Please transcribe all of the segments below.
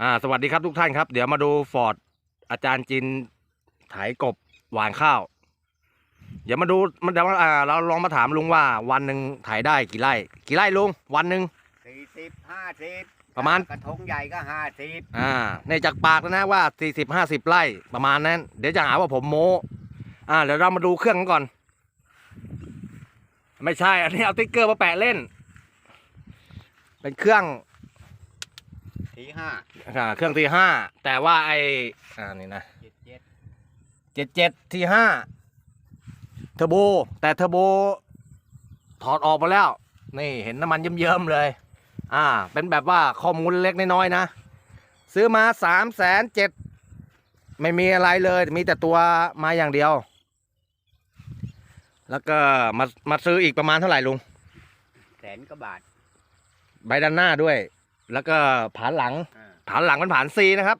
อ่าสวัสดีครับทุกท่านครับ เดี๋ยวมาดูฟอร์ดอาจารย์จินไถกบหวานข้าว เดี๋ยวมาดูมันเดี๋ยวอ่าเราลองมาถามลุงว่าวันหนึ่งไถได้กี่ไร่ กี่ไร่ลุงวันหนึ่งสี่สิบห้าสิบประมาณกระทงใหญ่ก็ห้าสิบอ่าในจากปากแล้วนะว่าสี่สิบห้าสิบไร่ประมาณนั้น เดี๋ยวจะหาว่าผมโม้อ่าเดี๋ยวเรามาดูเครื่องกันก่อน ไม่ใช่อันนี้เอาติ๊กเกอร์มาแปะเล่น เป็นเครื่อง ทีห้าอ่าเครื่องที่ห้าแต่ว่าไออ่านี่นะเจ็ดเจ็ดเจ็ดเจ็ดที่ห้าเทอร์โบแต่เทอร์โบถอดออกมาแล้ว นี่เห็นน้ำมันเยิ้มๆเลย อ่า เป็นแบบว่าข้อมูลเล็กน้อยๆนะ ซื้อมาสามแสนเจ็ดไม่มีอะไรเลย มีแต่ตัวมาอย่างเดียว แล้วก็มามาซื้ออีกประมาณเท่าไหร่ลุงแสนกว่าบาท ใบด้านหน้าด้วย แล้วก็ผานหลัง อ่าผานหลังมันผานซีนะครับ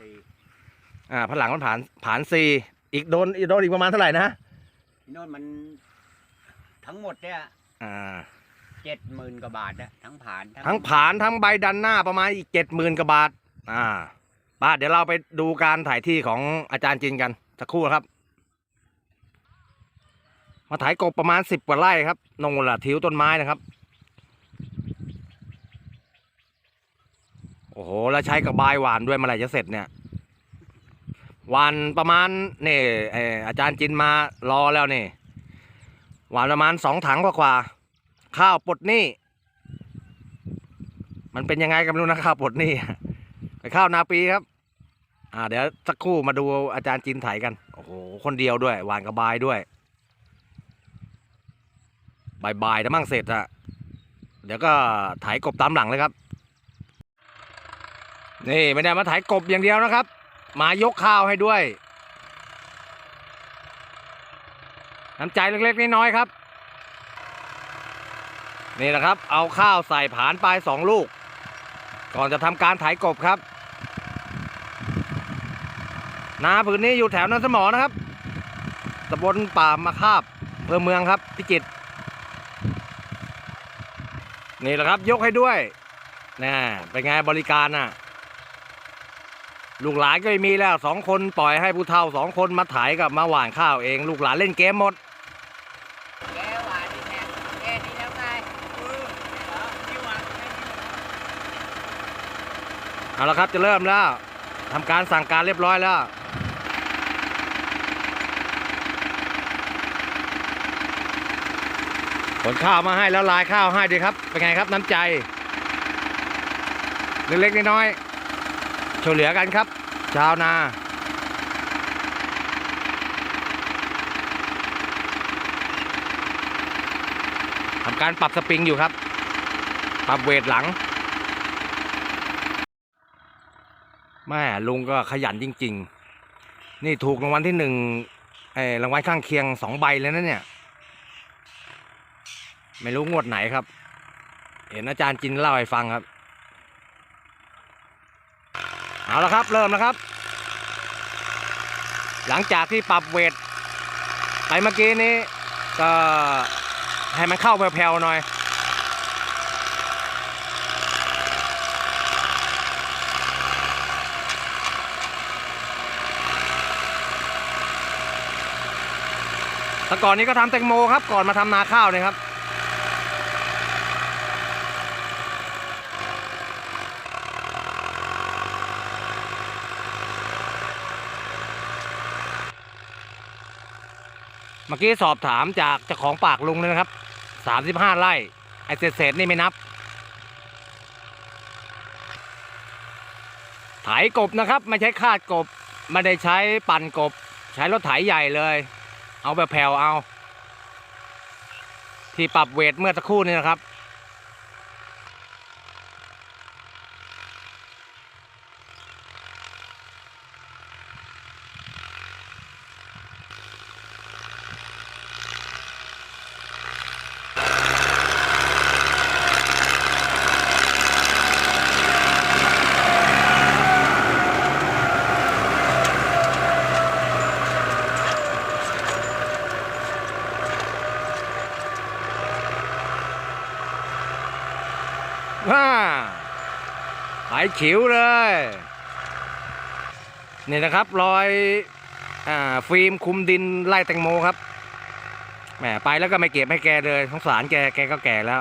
สี่อ่าผานหลังมันผานผานซีอีกโดนอีกโดนอีกประมาณเท่าไหร่นะโน่นมัน ทั้งหมดเนี่ยอ่าเจ็ดหมื่นกว่าบาทอะทั้งผ่านทั้งผานทั้งใบดันหน้าประมาณอีกเจ็ดหมื่นกว่าบาทอ่าป้าเดี๋ยวเราไปดูการถ่ายที่ของอาจารย์จินกันสักครู่นะครับ มาถ่ายกบประมาณสิบกว่าไร่ครับนงละทิวต้นไม้นะครับ โอ้โห แล้วใช้กับบายหวานด้วยเมื่อไหร่จะเสร็จเนี่ย หวานประมาณนี่อาจารย์จินมารอแล้วนี่ หวานประมาณสองถังกว่าๆข้าวปลดหนี้ มันเป็นยังไงกันรู้นะข้าวปลดหนี้ไปข้าวนาปีครับ อ่า เดี๋ยวสักครู่มาดูอาจารย์จินไถกัน โอ้โห คนเดียวด้วย หวานกระบายด้วยบายๆนะมั่งเสร็จอะเดี๋ยวก็ไถกบตามหลังเลยครับ นี่ไม่ได้มาไถกบอย่างเดียวนะครับ มายกข้าวให้ด้วย น้ำใจเล็กๆน้อยๆครับ นี่นะครับ เอาข้าวใส่ผานปลายสองลูก ก่อนจะทำการไถกบครับ นาผืนนี้อยู่แถวนันสมอนะครับตำบลป่ามาคาบอำเภอเมืองครับ พิจิตรนี่แหละครับยกให้ด้วยน่เป็นไงบริการน่ะ ลูกหลานก็ไม่มีแล้วสองคนปล่อยให้ผู้เฒ่าสองคนมาไถกับมาหว่านข้าวเอง ลูกหลานเล่นเกมหมดแกหวานนี่แน่แกนี่แล้วไงเออเหรอนี่หวานแค่นี้เอาละครับจะเริ่มแล้วทำการสั่งการเรียบร้อยแล้วขนข้าวมาให้แล้วลายข้าวให้ดีครับ เป็นไงครับน้ำใจ เล็กๆน้อยๆ ช่วยเหลือกันครับ ชาวนาทำการปรับสปริงอยู่ครับ ปรับเวทหลังแม่ลุงก็ขยันจริง ๆ นี่ถูกรางวัลที่หนึ่งเออรางวัลข้างเคียงสองใบเลยนะเนี่ย ไม่รู้งวดไหนครับ เห็นอาจารย์จินเล่าให้ฟังครับ เอาละครับเริ่มนะครับ หลังจากที่ปรับเวทไปเมื่อกี้นี้ก็ให้มันเข้าแผ่วๆหน่อยแต่ก่อนนี้ก็ทำแตงโมครับ ก่อนมาทำนาข้าวเนี่ยครับ เมื่อกี้สอบถามจากเจ้าของปากลุงเลยนะครับสามสิบห้าไร่ไอเศษเศษนี่ไม่นับไถกบนะครับ ไม่ใช้คาดกบ ไม่ได้ใช้ปั่นกบ ใช้รถไถใหญ่เลย เอาแบบแผ่วเอา ที่ปรับเวทเมื่อสักครู่นี้นะครับ ฮ่าไหลขิวเลย นี่นะครับรอยอฟิล์มคุมดินไล่แตงโมครับแหมไปแล้วก็ไม่เก็บไม่แกเลยสงสารแกแกก็แก่แล้ว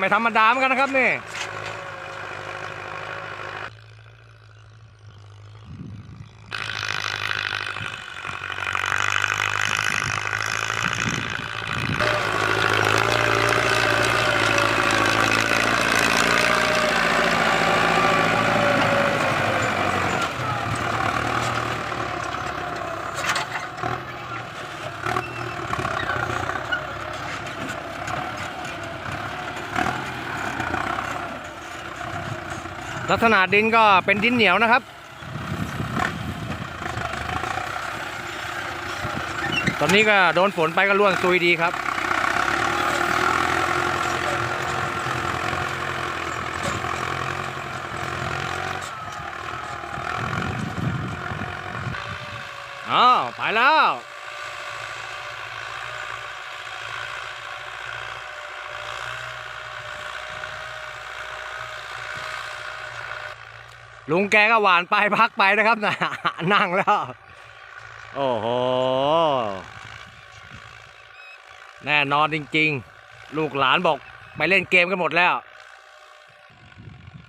ไม่ธรรมดาเหมือนกันนะครับนี่ ลักษณะดินก็เป็นดินเหนียวนะครับ ตอนนี้ก็โดนฝนไปก็ร่วนซุยดีครับ อ้าว ไปแล้ว ลุงแกก็หวานไปพักไปนะครับนะนั่งแล้ว โอ้โห แน่นอนจริง ๆ ลูกหลานบอกไปเล่นเกมกันหมดแล้ว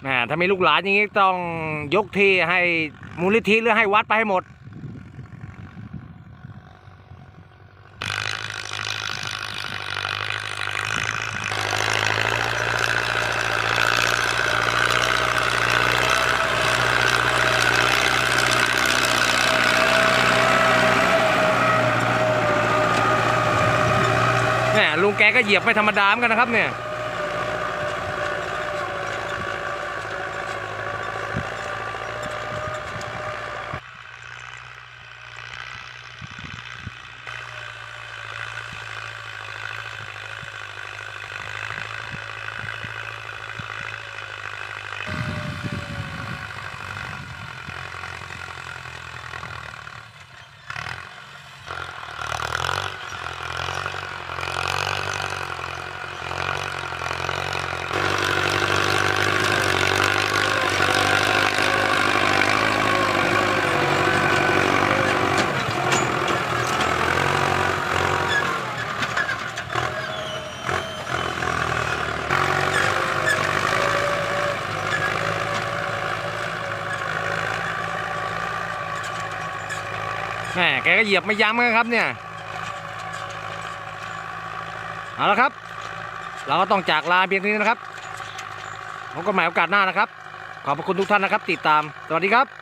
แหมถ้ามีลูกหลานอย่างนี้ต้องยกที่ให้มูลนิธิหรือให้วัดไปให้หมด ลุงแกก็เหยียบไม่ธรรมดาเหมือนกันนะครับเนี่ย แหมแกก็เหยียบไม่ย้ำนกันครับเนี่ย เอาละครับ เราก็ต้องจากลาเพียงเท่านี้นะครับพบกันใหม่โอกาสหน้านะครับ ขอบพระคุณทุกท่านนะครับ ติดตาม สวัสดีครับ